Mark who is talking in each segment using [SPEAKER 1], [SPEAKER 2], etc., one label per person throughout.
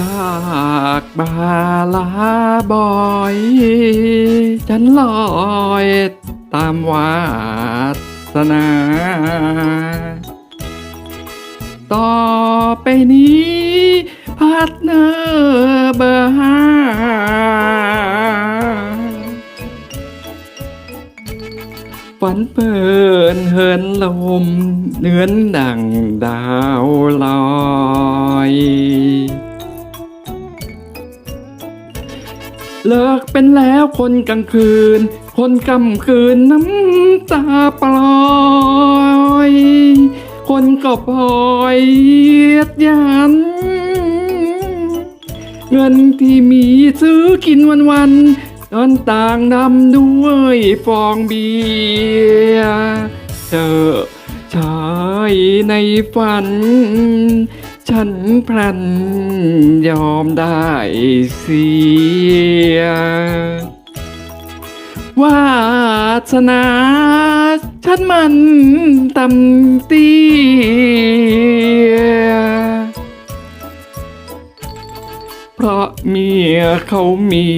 [SPEAKER 1] จากบาลาบอย ฉันลอยตามวาสนา ต่อไปนี้พาร์ทเนอร์เบอร์ห้าฝันเปินเหินลมเนื้อนดังดาวลอย เลิกเป็นแล้วคนกลางคืน คนกำคืนน้ำตาปลอย คนก็พลอยเหยัน เงินที่มีซื้อกินวันวันๆตอนต่างดำด้วยฟองเบียร์เธอชายในฝัน ฉันพลันยอมได้เสีย วาสนา ฉันมันตำเตียเพราะเมียเขามี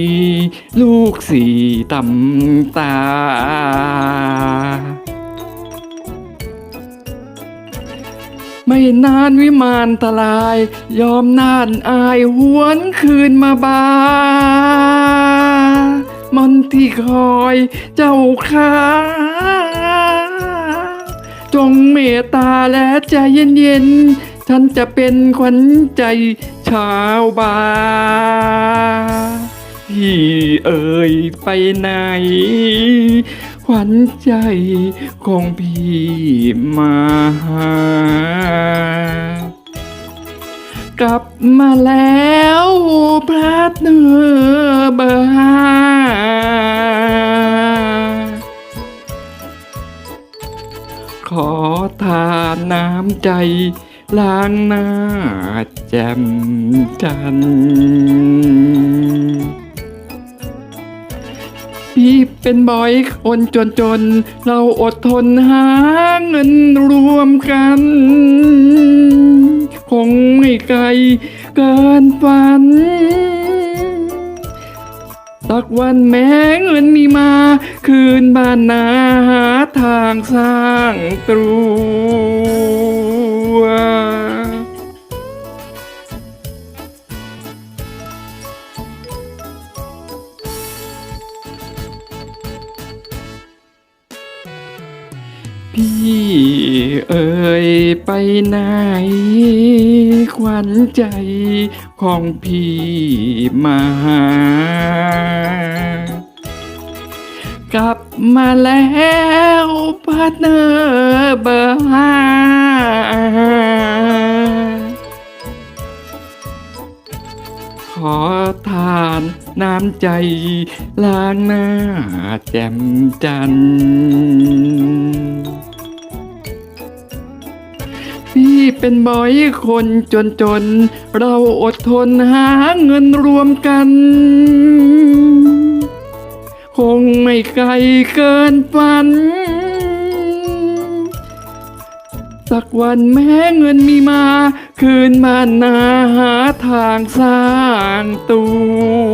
[SPEAKER 1] ลูกสี่ตำตา ไม่นานวิมานตลาย ยอมนานอายหวนคืนมาบา มันที่คอยเจ้าค้าจงเมตตาและใจเย็นๆ ฉันจะเป็นขวัญใจชาวบาที่เอ่ยไปไหน ขวัญใจของพี่มาหากลับมาแล้วพระเนื้อเบอร์ห้าขอทานน้ำใจล้างหน้าแจ่มจันทร์ พี่เป็นบอยคนจนจนๆเราอดทนหาเงินรวมกัน คงไม่ไกลเกินฝันสักวันแม้เงินมีมา คืนบ้านนาหาทางสร้างตรัว พี่เอ่ยไปไหน ขวัญใจของพี่มาหากลับมาแล้วพาร์ทเนอร์เบอร์ห้าขอ น้ำใจ ล้างหน้า แจ่มจันทร์พี่เป็นบอยคนจนจนๆเราอดทนหาเงินรวมกัน คงไม่ไกลเกินฝัน สักวันแม้เงินมีมา คืนมานาหาทางสร้างตัว